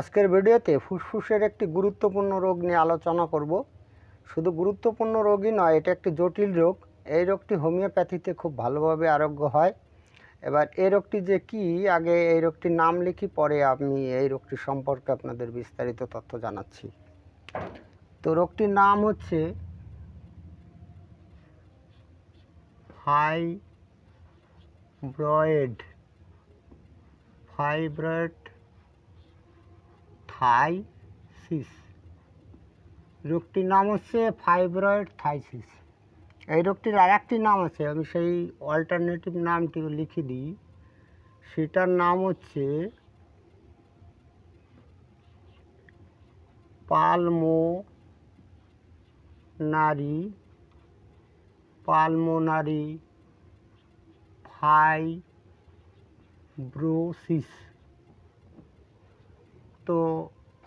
আজকের ভিডিওতে ফুসফুসের একটি গুরুত্বপূর্ণ রোগ নিয়ে আলোচনা করব। শুধু গুরুত্বপূর্ণ রোগই নয়, এটা একটি জটিল রোগ। এই রোগটি হোমিওপ্যাথিতে খুব ভালোভাবে আরোগ্য হয়। এবার এই রোগটি যে কি, আগে এই রোগটির নাম লিখি, পরে আমি এই রোগটি সম্পর্কে আপনাদের বিস্তারিত তথ্য জানাচ্ছি। তো রোগটির নাম হচ্ছে ফাইব্রয়েড। ফাইব্রয়েড থাইসিস রোগটির নাম হচ্ছে ফাইব্রয়েড থাইসিস। এই রোগটির আর একটি নাম আছে, আমি সেই অল্টারনেটিভ নামটি লিখে দিই। সেটার নাম হচ্ছে পালমো নারী পালমোনারি ফাইব্রোসিস। তো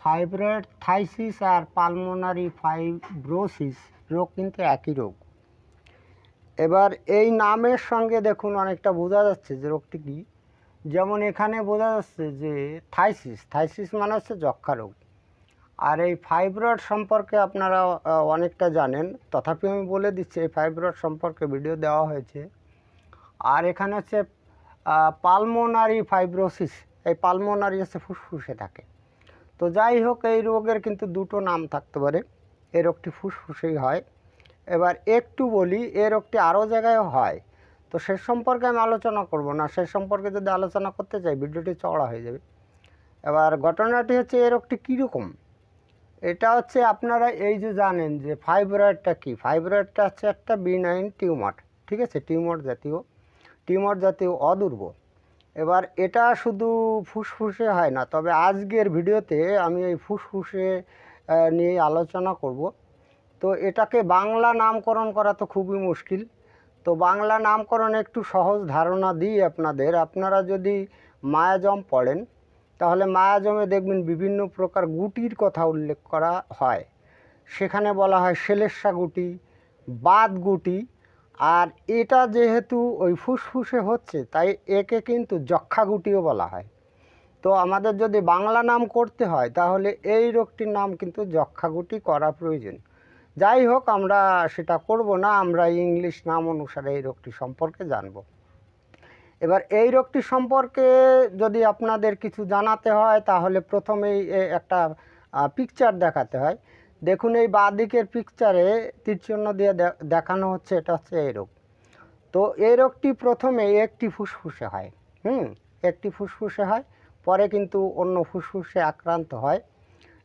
ফাইব্রয়েড থাইসিস আর পালমোনারি ফাইব্রোসিস রোগ কিন্তু একই রোগ। এবার এই নামের সঙ্গে দেখুন অনেকটা বোঝা যাচ্ছে যে রোগটি কী। যেমন এখানে বোঝা যাচ্ছে যে থাইসিস থাইসিস মানে হচ্ছে যক্ষা রোগ। আর এই ফাইব্রয়েড সম্পর্কে আপনারা অনেকটা জানেন। তথাপি আমি বলে দিচ্ছি, এই ফাইব্রয়েড সম্পর্কে ভিডিও দেওয়া হয়েছে। আর এখানে হচ্ছে পালমোনারি ফাইব্রোসিস, এই পালমোনারি হচ্ছে ফুসফুসে থাকে। তো যাই হোক, এই রোগের কিন্তু দুটো নাম থাকতে পারে। এই রোগটি ফুসফুসেই হয়। এবার একটু বলি, এ রোগটি আরও জায়গায় হয়। তো সে সম্পর্কে আমি আলোচনা করব না। সে সম্পর্কে যদি আলোচনা করতে চাই, ভিডিওটি চওড়া হয়ে যাবে। এবার ঘটনাটি হচ্ছে এই রোগটি কীরকম? এটা হচ্ছে আপনারা এই যে জানেন যে ফাইব্রয়েডটা কি? ফাইব্রয়েডটা হচ্ছে একটা বিনাইন টিউমার, ঠিক আছে? টিউমার জাতীয় টিউমার জাতীয় অদুর্ব। এবার এটা শুধু ফুসফুসে হয় না, তবে আজকের ভিডিওতে আমি এই ফুসফুসে নিয়ে আলোচনা করব। তো এটাকে বাংলা নামকরণ করা তো খুবই মুশকিল। তো বাংলা নামকরণ একটু সহজ ধারণা দিই আপনাদের। আপনারা যদি মায়াজম পড়েন, তাহলে মায়াজমে দেখবেন বিভিন্ন প্রকার গুটির কথা উল্লেখ করা হয়। সেখানে বলা হয় সেলেসা গুটি বাদ গুটি আর এটা যেহেতু ওই ফুসফুসে হচ্ছে, তাই একে কিন্তু যক্ষা গুটিও বলা হয়। তো আমাদের যদি বাংলা নাম করতে হয়, তাহলে এই রোগটির নাম কিন্তু যক্ষা গুটি করা প্রয়োজন। যাই হোক, আমরা সেটা করব না, আমরা ইংলিশ নাম অনুসারে এই রোগটি সম্পর্কে জানব। এবার এই রোগটি সম্পর্কে যদি আপনাদের কিছু জানাতে হয়, তাহলে প্রথমেই একটা পিকচার দেখাতে হয়। দেখুন, এই বাঁদিকের পিকচারে তীরচিহ্ন দিয়ে দেখানো হচ্ছে, এটা হচ্ছে এই রোগ। তো এই রোগটি প্রথমে একটি ফুসফুসে হয়, হুম? একটি ফুসফুসে হয়, পরে কিন্তু অন্য ফুসফুসে আক্রান্ত হয়।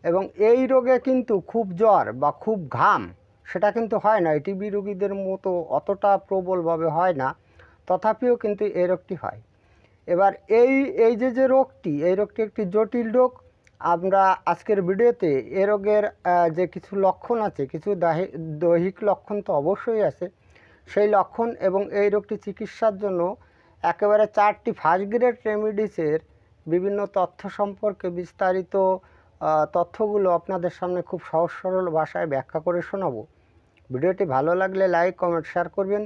এবং এই রোগে কিন্তু খুব জ্বর বা খুব ঘাম, সেটা কিন্তু হয় না। টিবি রোগীদের মতো অতটা প্রবলভাবে হয় না, তথাপিও কিন্তু এই রোগটি হয়। এবার এই এই যে যে রোগটি, এই রোগটি একটি জটিল রোগ আমরা আজকের ভিডিওতে এ রোগের যে কিছু লক্ষণ আছে, কিছু দাহি- দৈহিক লক্ষণ তো অবশ্যই আছে, সেই লক্ষণ এবং এই রোগটি চিকিৎসার জন্য একেবারে চারটি ফার্স্ট গ্রেড রেমিডিসের বিভিন্ন তথ্য সম্পর্কে বিস্তারিত তথ্যগুলো আপনাদের সামনে খুব সহজ সরল ভাষায় ব্যাখ্যা করে শোনাবো। ভিডিওটি ভালো লাগলে লাইক কমেন্ট শেয়ার করবেন।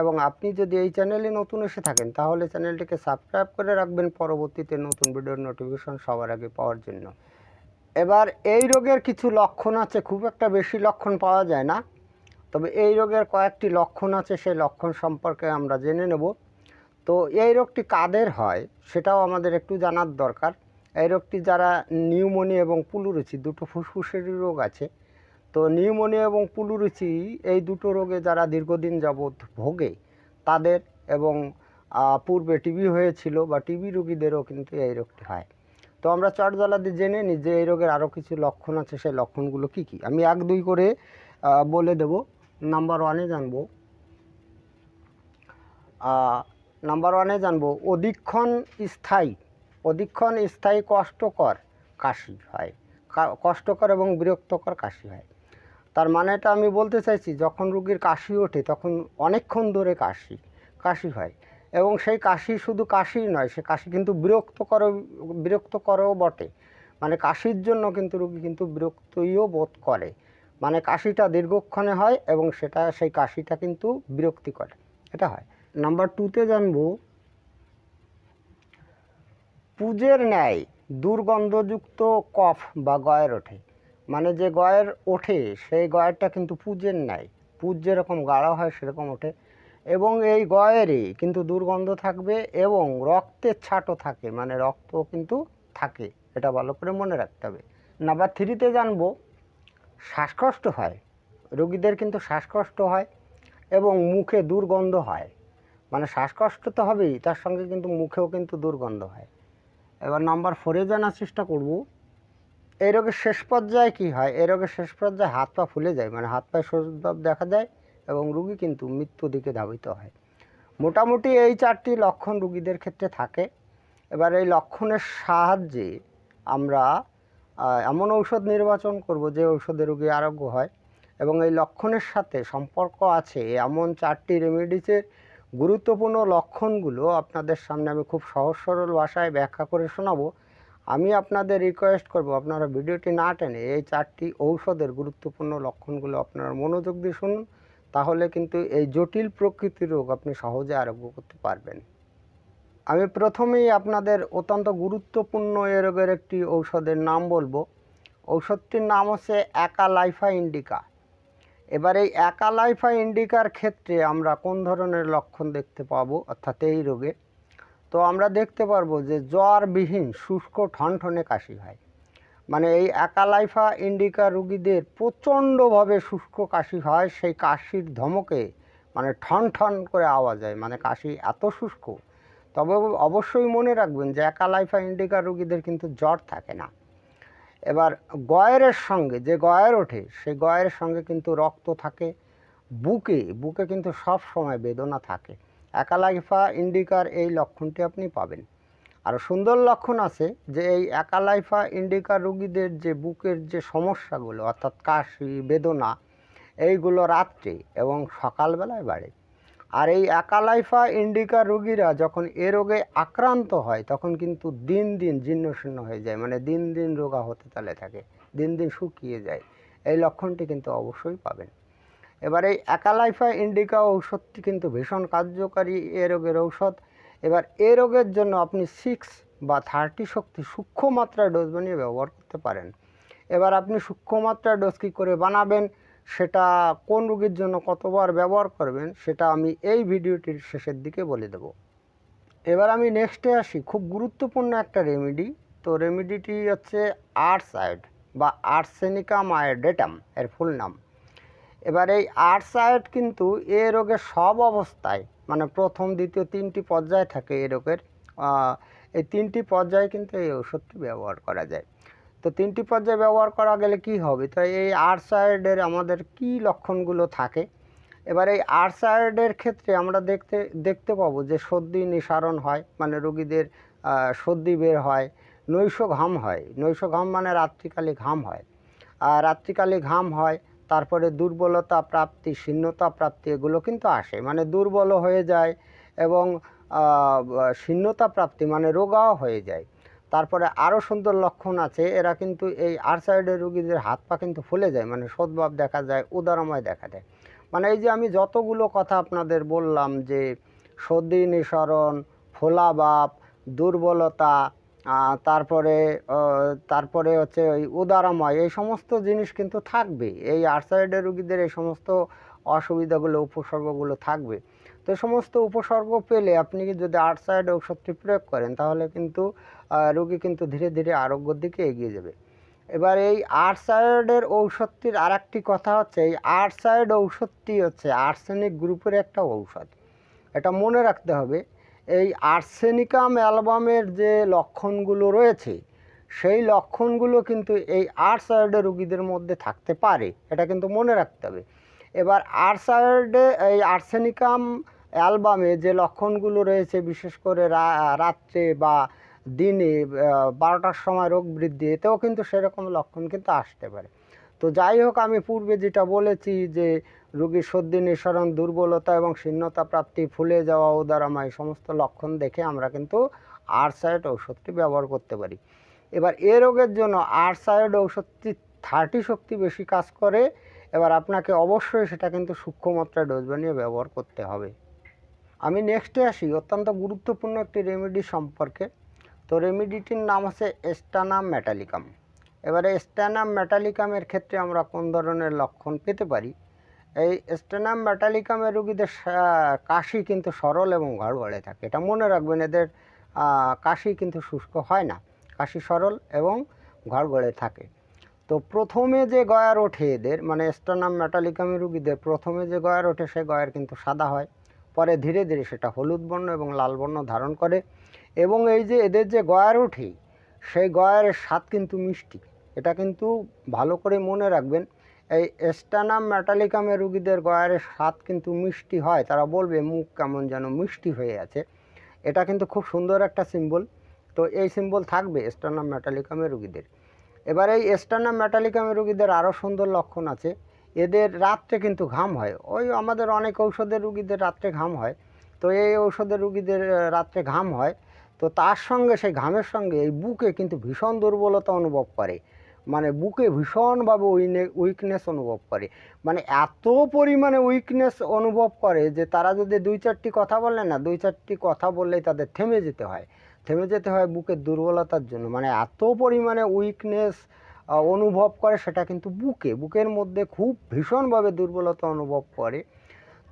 এবং আপনি যদি এই চ্যানেলে নতুন এসে থাকেন, তাহলে চ্যানেলটিকে সাবস্ক্রাইব করে রাখবেন। পরবর্তীতে নতুন ভিডিওর নোটিফিকেশন সবার আগে পাওয়ার জন্য। এবার এই রোগের কিছু লক্ষণ আছে, খুব একটা বেশি লক্ষণ পাওয়া যায় না। তবে এই রোগের কয়েকটি লক্ষণ আছে, সেই লক্ষণ সম্পর্কে আমরা জেনে নেব। তো এই রোগটি কাদের হয়, সেটাও আমাদের একটু জানার দরকার। এই রোগটি যারা নিউমোনিয়া এবং পুলুরুচি, দুটো ফুসফুসেরই রোগ আছে। তো নিউমোনিয়া এবং পুলুরুচি এই দুটো রোগে যারা দীর্ঘদিন যাবৎ ভোগে, তাদের এবং পূর্বে টিবি হয়েছিল বা টিবি রোগীদেরও কিন্তু এই রোগটি হয়। তো আমরা চটজলাদি জেনে নিই যে এই রোগের আরও কিছু লক্ষণ আছে, সেই লক্ষণগুলো কি কি? আমি এক দুই করে বলে দেব। নাম্বার ওয়ানে জানব। নাম্বার ওয়ানে জানব, অধিক্ষণ স্থায়ী অধিক্ষণ স্থায়ী কষ্টকর কাশি হয়। কষ্টকর এবং বিরক্তকর কাশি হয়। তার মানেটা আমি বলতে চাইছি, যখন রুগীর কাশি ওঠে, তখন অনেকক্ষণ ধরে কাশি কাশি হয়। এবং সেই কাশি শুধু কাশি নয়, সে কাশি কিন্তু বিরক্তকর বিরক্তকরও বটে। মানে কাশির জন্য কিন্তু রুগী কিন্তু বিরক্তইও বোধ করে। মানে কাশিটা দীর্ঘক্ষণে হয় এবং সেটা, সেই কাশিটা কিন্তু বিরক্তিকর এটা হয়। নাম্বার টুতে জানব, পুজের ন্যায় দুর্গন্ধযুক্ত কফ বা গয়ের ওঠে। মানে যে গয়ের ওঠে, সেই গয়েরটা কিন্তু পুজের নাই। পুজ যেরকম গাঢ় হয়, সেরকম ওঠে। এবং এই গয়েরই কিন্তু দুর্গন্ধ থাকবে এবং রক্তের ছাটও থাকে মানে রক্ত কিন্তু থাকে। এটা ভালো করে মনে রাখতে হবে। নাম্বার থ্রিতে জানব, শ্বাসকষ্ট হয়। রোগীদের কিন্তু শ্বাসকষ্ট হয় এবং মুখে দুর্গন্ধ হয়। মানে শ্বাসকষ্ট তো হবেই, তার সঙ্গে কিন্তু মুখেও কিন্তু দুর্গন্ধ হয়। এবার নাম্বার ফোরে জানার চেষ্টা করব। এই রোগের শেষ পর্যায়ে কি হয়? এই রোগের শেষ পর্যায়ে হাত পা ফুলে যায় মানে হাত পায়ে সরুদ্ভাব দেখা যায় এবং রুগী কিন্তু মৃত্যু দিকে ধাবিত হয়। মোটামুটি এই চারটি লক্ষণ রুগীদের ক্ষেত্রে থাকে। এবার এই লক্ষণের সাহায্যে আমরা এমন ঔষধ নির্বাচন করব যে ঔষধে রোগী আরোগ্য হয় এবং এই লক্ষণের সাথে সম্পর্ক আছে এমন চারটি রেমেডিসের গুরুত্বপূর্ণ লক্ষণগুলো আপনাদের সামনে আমি খুব সহজ সরল ভাষায় ব্যাখ্যা করে শোনাবো। আমি আপনাদের রিকোয়েস্ট করব, আপনারা ভিডিওটি না টেনে এই চারটি ঔষধের গুরুত্বপূর্ণ লক্ষণগুলো আপনারা মনোযোগ দিয়ে শুনুন, তাহলে কিন্তু এই জটিল প্রকৃতির রোগ আপনি সহজে আরোগ্য করতে পারবেন। আমি প্রথমেই আপনাদের অত্যন্ত গুরুত্বপূর্ণ এ রোগের একটি ঔষধের নাম বলব। ঔষধটির নাম হচ্ছে অ্যাকালাইফা ইন্ডিকা এবার এই অ্যাকালাইফা ইন্ডিকার ক্ষেত্রে আমরা কোন ধরনের লক্ষণ দেখতে পাবো, অর্থাৎ এই রোগে? তো আমরা দেখতে পারব যে জ্বরবিহীন, শুষ্ক, ঠনঠনে কাশি হয়। মানে এই অ্যাকালাইফা ইন্ডিকা রুগীদের প্রচণ্ডভাবে শুষ্ক কাশি হয়, সেই কাশির ধমকে মানে ঠন ঠন করে আওয়াজ হয় মানে কাশি এত শুষ্ক। তবে অবশ্যই মনে রাখবেন যে অ্যাকালাইফা ইন্ডিকা রুগীদের কিন্তু জ্বর থাকে না। এবার গয়ের সঙ্গে, যে গয়ের ওঠে, সেই গয়ের সঙ্গে কিন্তু রক্ত থাকে, বুকে বুকে কিন্তু সব সময় বেদনা থাকে। অ্যাকালাইফা ইন্ডিকার এই লক্ষণটি আপনি পাবেন। আরও সুন্দর লক্ষণ আছে যে এই অ্যাকালাইফা ইন্ডিকা রুগীদের যে বুকের যে সমস্যাগুলো, অর্থাৎ কাশি, বেদনা, এইগুলো রাত্রে এবং সকালবেলায় বাড়ে। আর এই অ্যাকালাইফা ইন্ডিকা রুগীরা যখন এ রোগে আক্রান্ত হয়, তখন কিন্তু দিন দিন জীর্ণশীর্ণ হয়ে যায় মানে দিন দিন রোগা হতে তালে থাকে, দিন দিন শুকিয়ে যায়। এই লক্ষণটি কিন্তু অবশ্যই পাবেন। এবার এই অ্যাকালাইফা ইন্ডিকা ঔষধটি কিন্তু ভীষণ কার্যকারী, এ রোগের ঔষধ। এবার এ রোগের জন্য আপনি সিক্স বা থার্টি শক্তি সূক্ষ্ম মাত্রায় ডোজ বানিয়ে ব্যবহার করতে পারেন। এবার আপনি সূক্ষ্ম মাত্রায় ডোজ কী করে বানাবেন, সেটা কোন রোগীর জন্য কতবার ব্যবহার করবেন, সেটা আমি এই ভিডিওটির শেষের দিকে বলে দেব। এবার আমি নেক্সটে আসি, খুব গুরুত্বপূর্ণ একটা রেমেডি তো রেমেডিটি হচ্ছে আর্সাইড বা আর্সেনিকা মায়োডেটাম, এর ফুল নাম এবার এই আর্সাইড কিন্তু এ রোগের সব অবস্থায় মানে প্রথম, দ্বিতীয় তিনটি পর্যায়ে থাকে এ রোগের এই তিনটি পর্যায়ে কিন্তু এই ওষুধটি ব্যবহার করা যায়। তো তিনটি পর্যায়ে ব্যবহার করা গেলে কি হবে? তো এই আর্সাইডের আমাদের কি লক্ষণগুলো থাকে? এবার এই আর্সাইডের ক্ষেত্রে আমরা দেখতে দেখতে পাবো যে সর্দি, নিঃসারণ হয় মানে রোগীদের সর্দি বের হয়, নৈশ ঘাম হয়। নৈশ ঘাম মানে রাত্রিকালে ঘাম হয়। আর রাত্রিকালে ঘাম হয় তারপরে দুর্বলতা প্রাপ্তি, শীর্ণতা প্রাপ্তি, এগুলো কিন্তু আসে। মানে দুর্বল হয়ে যায় এবং শীর্ণতা প্রাপ্তি মানে রোগাও হয়ে যায়। তারপরে আরও সুন্দর লক্ষণ আছে, এরা কিন্তু এই আর্সাইডের রুগীদের হাত পা কিন্তু ফুলে যায় মানে সদ্ভাব দেখা যায়, উদারময় দেখা দেয় মানে এই যে আমি যতগুলো কথা আপনাদের বললাম যে সর্দি নিঃসরণ ফোলা বাপ দুর্বলতা তারপরে তারপরে হচ্ছে ওই উদারাময়, এই সমস্ত জিনিস কিন্তু থাকবে এই আর্সাইডের রুগীদের এই সমস্ত অসুবিধাগুলো, উপসর্গগুলো থাকবে। তো সমস্ত উপসর্গ পেলে আপনি যদি আর্সাইড ঔষধটি প্রয়োগ করেন, তাহলে কিন্তু রোগী কিন্তু ধীরে ধীরে আরোগ্যর দিকে এগিয়ে যাবে। এবার এই আর্সাইডের ঔষধটির আর একটি কথা হচ্ছে, এই আর্সাইড ঔষধটি হচ্ছে আর্সেনিক গ্রুপের একটা ঔষধ। এটা মনে রাখতে হবে এই আর্সেনিকাম অ্যালবামের যে লক্ষণগুলো রয়েছে, সেই লক্ষণগুলো কিন্তু এই আর্সাইডের রুগীদের মধ্যে থাকতে পারে, এটা কিন্তু মনে রাখতে হবে। এবার আর্সাইডে এই আর্সেনিকাম অ্যালবামে যে লক্ষণগুলো রয়েছে, বিশেষ করে রাত্রে বা দিনে বারোটার সময় রোগ বৃদ্ধি, এতেও কিন্তু সেরকম লক্ষণ কিন্তু আসতে পারে। তো যাই হোক, আমি পূর্বে যেটা বলেছি যে রোগীর সর্দি, নিঃসরণ, দুর্বলতা এবং শীর্ণতা প্রাপ্তি, ফুলে যাওয়া উদারামা এই সমস্ত লক্ষণ দেখে আমরা কিন্তু আরসাইড ঔষধটি ব্যবহার করতে পারি। এবার এ রোগের জন্য আরসাইড ঔষধটি থার্টি শক্তি বেশি কাজ করে। এবার আপনাকে অবশ্যই সেটা কিন্তু সূক্ষ্ম মাত্রায় ডোজ বানিয়ে ব্যবহার করতে হবে। আমি নেক্সটে আসি, অত্যন্ত গুরুত্বপূর্ণ একটি রেমেডি সম্পর্কে। তো রেমেডিটির নাম হচ্ছে এস্টানাম মেটালিকাম এবারে স্ট্যানাম মেটালিকামের ক্ষেত্রে আমরা কোন ধরনের লক্ষণ পেতে পারি? এই স্ট্যানাম মেটালিকামের রুগীদের কাশি কিন্তু সরল এবং ঘড়ঘড়ে থাকে। এটা মনে রাখবেন, এদের কাশি কিন্তু শুষ্ক হয় না। কাশি সরল এবং ঘড়ঘড়ে থাকে। তো প্রথমে যে গয়ার ওঠে এদের মানে স্ট্যানাম মেটালিকামের রুগীদের, প্রথমে যে গয়ার ওঠে সে গয়ার কিন্তু সাদা হয়। পরে ধীরে ধীরে সেটা হলুদ বর্ণ এবং লাল বর্ণ ধারণ করে। এবং এই যে এদের যে গয়ার ওঠে, সেই গয়ারের স্বাদ কিন্তু মিষ্টি। এটা কিন্তু ভালো করে মনে রাখবেন, এই এস্টানাম ম্যাটালিকামের রুগীদের গয়ারের স্বাদ কিন্তু মিষ্টি হয়, তারা বলবে মুখ কেমন যেন মিষ্টি হয়ে আছে। এটা কিন্তু খুব সুন্দর একটা সিম্বল তো এই সিম্বল থাকবে স্টানাম ম্যাটালিকামের রুগীদের। এবার এই স্টানাম ম্যাটালিকামের রুগীদের আরও সুন্দর লক্ষণ আছে, এদের রাত্রে কিন্তু ঘাম হয়, ওই আমাদের অনেক ঔষধের রুগীদের রাত্রে ঘাম হয়, তো এই ঔষধের রুগীদের রাত্রে ঘাম হয়, তো তার সঙ্গে সেই ঘামের সঙ্গে এই বুকে কিন্তু ভীষণ দুর্বলতা অনুভব করে। মানে বুকে ভীষণভাবে উইকনেস অনুভব করে। মানে এত পরিমাণে উইকনেস অনুভব করে যে তারা যদি দুই চারটি কথা বলে না, দুই চারটি কথা বললেই তাদের থেমে যেতে হয়। থেমে যেতে হয় বুকের দুর্বলতার জন্য। মানে এত পরিমাণে উইকনেস অনুভব করে সেটা কিন্তু বুকে। বুকের মধ্যে খুব ভীষণভাবে দুর্বলতা অনুভব করে।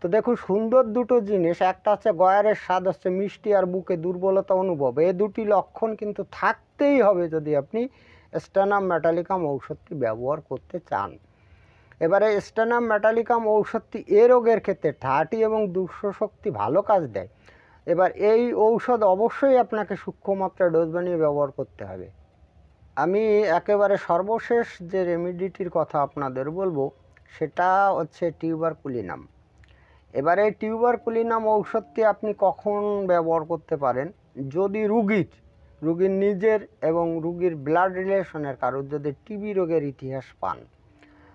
তো দেখুন, সুন্দর দুটো জিনিস। একটা হচ্ছে গয়ারের স্বাদ, হচ্ছে মিষ্টি আর বুকে দুর্বলতা অনুভব। এই দুটি লক্ষণ কিন্তু থাকতেই হবে যদি আপনি স্টানাম মেটালিকাম ঔষধটি ব্যবহার করতে চান। এবারে স্টানাম মেটালিকাম ঔষধটি এ রোগের ক্ষেত্রে ঠাটি এবং দুঃস্ব শক্তি ভালো কাজ দেয়। এবার এই ঔষধ অবশ্যই আপনাকে সূক্ষ্মমাত্রা ডোজ বানিয়ে ব্যবহার করতে হবে। আমি একেবারে সর্বশেষ যে রেমিডিটির কথা আপনাদের বলব, সেটা হচ্ছে টিউবারকুলিনাম। এবারে এই টিউবারকুলিনাম ঔষধটি আপনি কখন ব্যবহার করতে পারেন? যদি রুগীর রুগীর নিজের এবং রুগীর ব্লাড রিলেশনের কারোর যদি টিবি রোগের ইতিহাস পান,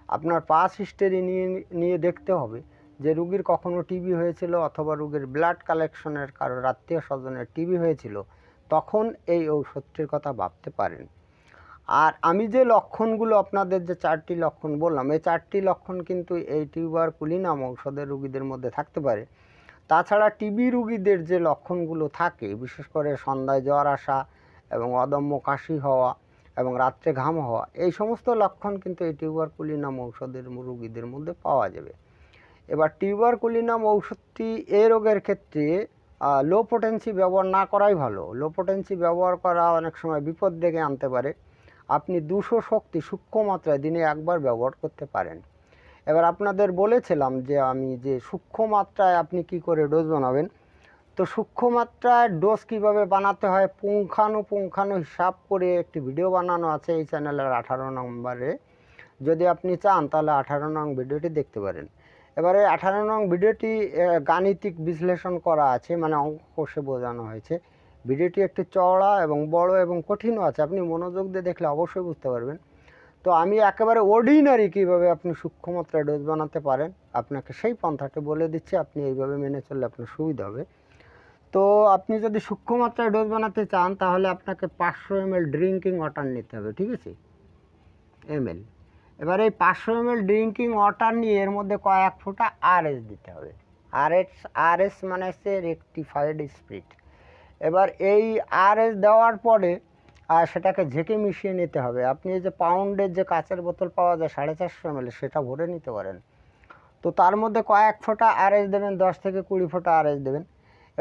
আপনার পাস হিস্টোরি নিয়ে নিয়ে দেখতে হবে যে রুগীর কখনো টিবি হয়েছিল অথবা রুগীর ব্লাড কালেকশনের কারোর আত্মীয় স্বজনের টিবি হয়েছিল, তখন এই ঔষধটির কথা ভাবতে পারেন। আর আমি যে লক্ষণগুলো আপনাদের যে চারটি লক্ষণ বললাম, এই চারটি লক্ষণ কিন্তু এই টিউবার কুলিনাম ঔষধের রুগীদের মধ্যে থাকতে পারে। তাছাড়া টিবি রুগীদের যে লক্ষণগুলো থাকে, বিশেষ করে সন্ধ্যায় জ্বর আসা এবং অদম্য কাশি হওয়া এবং রাত্রে ঘাম হওয়া, এই সমস্ত লক্ষণ কিন্তু এই টিউবার কুলিনাম ঔষধের রুগীদের মধ্যে পাওয়া যাবে। এবার টিউবার কুলিনাম ঔষধটি এই রোগের ক্ষেত্রে লো পোটেন্সি ব্যবহার না করাই ভালো। লো পোটেন্সি ব্যবহার করা অনেক সময় বিপদ ডেকে আনতে পারে। আপনি দুশো শক্তি সূক্ষ্ম মাত্রায় দিনে একবার ব্যবহার করতে পারেন। এবার আপনাদের বলেছিলাম যে আমি যে সূক্ষ্ম মাত্রায় আপনি কি করে ডোজ বানাবেন তো সূক্ষ্ম মাত্রায় ডোজ কীভাবে বানাতে হয়? পুঙ্খানু পুঙ্খানু হিসাব করে একটি ভিডিও বানানো আছে এই চ্যানেলের আঠারো নম্বরে। যদি আপনি চান, তাহলে আঠারো নং ভিডিওটি দেখতে পারেন। এবারে আঠারো নং ভিডিওটি গাণিতিক বিশ্লেষণ করা আছে মানে অঙ্ক কষে বোঝানো হয়েছে। ভিডিওটি একটি চওড়া এবং বড় এবং কঠিনও আছে। আপনি মনোযোগ দিয়ে দেখলে অবশ্যই বুঝতে পারবেন। তো আমি একেবারে অর্ডিনারি কীভাবে আপনি সূক্ষ্ম মাত্রায় ডোজ বানাতে পারেন, আপনাকে সেই পন্থাটি বলে দিচ্ছি। আপনি এইভাবে মেনে চললে আপনার সুবিধা হবে। তো আপনি যদি সূক্ষ্ম মাত্রায় ডোজ বানাতে চান, তাহলে আপনাকে পাঁচশো এম এল ড্রিঙ্কিং ওয়াটার নিতে হবে, ঠিক আছে? এম এল এবার এই পাঁচশো এম এল ড্রিঙ্কিং ওয়াটার নিয়ে এর মধ্যে কয়েক ফোঁটা আর এস দিতে হবে। আর এস আর এস মানে হচ্ছে রেকটিফাইড স্পিরিট এবার এই আর এস দেওয়ার পরে আর সেটাকে ঝেঁকে মিশিয়ে নিতে হবে। আপনি এই যে পাউন্ডের যে কাঁচের বোতল পাওয়া যায়, সাড়ে চারশো এম সেটা ভরে নিতে পারেন। তো তার মধ্যে কয়েক ফোঁটা আর এস দেবেন, দশ থেকে কুড়ি ফোঁটা আর এস দেবেন।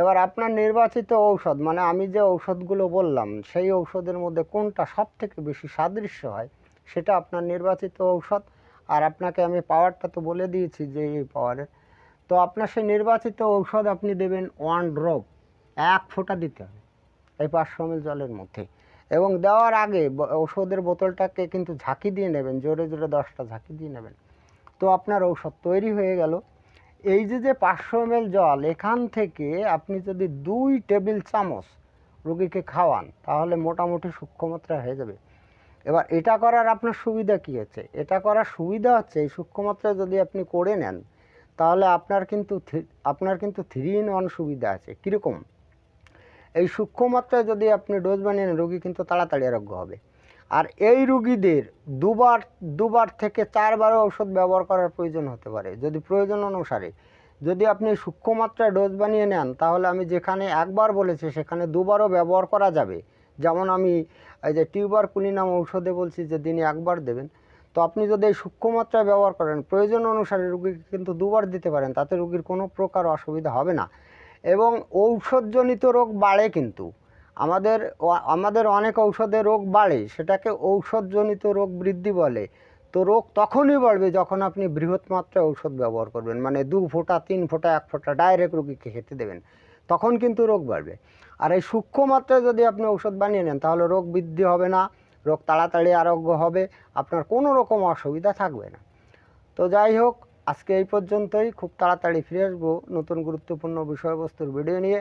এবার আপনার নির্বাচিত ঔষধ মানে আমি যে ঔষধগুলো বললাম, সেই ঔষধের মধ্যে কোনটা সব থেকে বেশি সাদৃশ্য হয় সেটা আপনার নির্বাচিত ঔষধ। আর আপনাকে আমি পাওয়ারটা তো বলে দিয়েছি যে এই পাওয়ারের তো আপনার সেই নির্বাচিত ঔষধ আপনি দেবেন ওয়ান ড্রপ এক ফোঁটা দিতে হবে এই পাঁচশো এমএল জলের মধ্যে। এবং দেওয়ার আগে ঔষধের বোতলটাকে কিন্তু ঝাঁকি দিয়ে নেবেন, জোরে জোরে দশটা ঝাঁকি দিয়ে নেবেন। তো আপনার ঔষধ তৈরি হয়ে গেল। এই যে যে পাঁচশো এমএল জল, এখান থেকে আপনি যদি দুই টেবিল চামচ রুগীকে খাওয়ান, তাহলে মোটামুটি সূক্ষ্মমাত্রা হয়ে যাবে। এবার এটা করার আপনার সুবিধা কী হচ্ছে? এটা করার সুবিধা হচ্ছে, এই সূক্ষ্মমাত্রা যদি আপনি করে নেন, তাহলে আপনার কিন্তু আপনার কিন্তু থ্রি ইন ওয়ান সুবিধা আছে। কীরকম? এই সূক্ষ্মমাত্রায় যদি আপনি ডোজ বানিয়ে নেন, রোগী কিন্তু তাড়াতাড়ি আরোগ্য হবে। আর এই রুগীদের দুবার দুবার থেকে চারবারও ঔষধ ব্যবহার করার প্রয়োজন হতে পারে, যদি প্রয়োজন অনুসারে। যদি আপনি সূক্ষ্মমাত্রায় ডোজ বানিয়ে নেন, তাহলে আমি যেখানে একবার বলেছি, সেখানে দুবারও ব্যবহার করা যাবে। যেমন আমি এই যে টিউবার কুলিনাম ঔষধে বলছি যে দিনে একবার দেবেন। তো আপনি যদি এই সূক্ষ্ম মাত্রায় ব্যবহার করেন, প্রয়োজন অনুসারে রুগীকে কিন্তু দুবার দিতে পারেন, তাতে রুগীর কোনো প্রকার অসুবিধা হবে না। এবং ঔষধজনিত রোগ বাড়ে কিন্তু। আমাদের আমাদের অনেক ঔষধে রোগ বাড়ে, সেটাকে ঔষধজনিত রোগ বৃদ্ধি বলে। তো রোগ তখনই বাড়বে যখন আপনি বৃহৎ মাত্রায় ঔষধ ব্যবহার করবেন মানে দু ফোঁটা, তিন ফোঁটা, এক ফোঁটা ডাইরেক্ট রোগীকে খেতে দেবেন। তখন কিন্তু রোগ বাড়বে। আর এই সূক্ষ্ম মাত্রায় যদি আপনি ঔষধ বানিয়ে নেন, তাহলে রোগ বৃদ্ধি হবে না, রোগ তাড়াতাড়ি আরোগ্য হবে, আপনার কোনো রকম অসুবিধা থাকবে না। তো যাই হোক, আজকে এই পর্যন্তই। খুব তাড়াতাড়ি ফিরে আসব নতুন গুরুত্বপূর্ণ বিষয়বস্তুর ভিডিও নিয়ে।